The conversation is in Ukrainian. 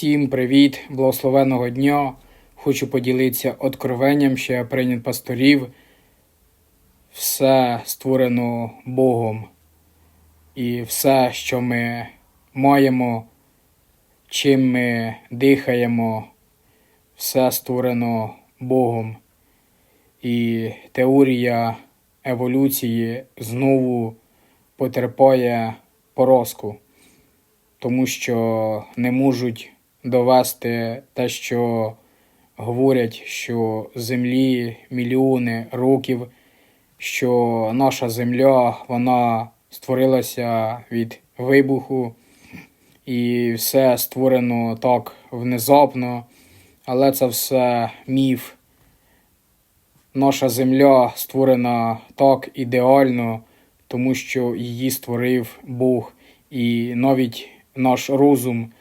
Всім привіт, благословеного дня. Хочу поділитися откровенням, що я прийняв пасторів. Все створено Богом. І все, що ми маємо, чим ми дихаємо, все створено Богом. І теорія еволюції знову потерпає поразку тому що не можуть довести те, що говорять, що землі мільйони років, що наша земля вона створилася від вибуху, і все створено так внезапно, але це все міф. Наша земля створена так ідеально, тому що її створив Бог. І навіть наш розум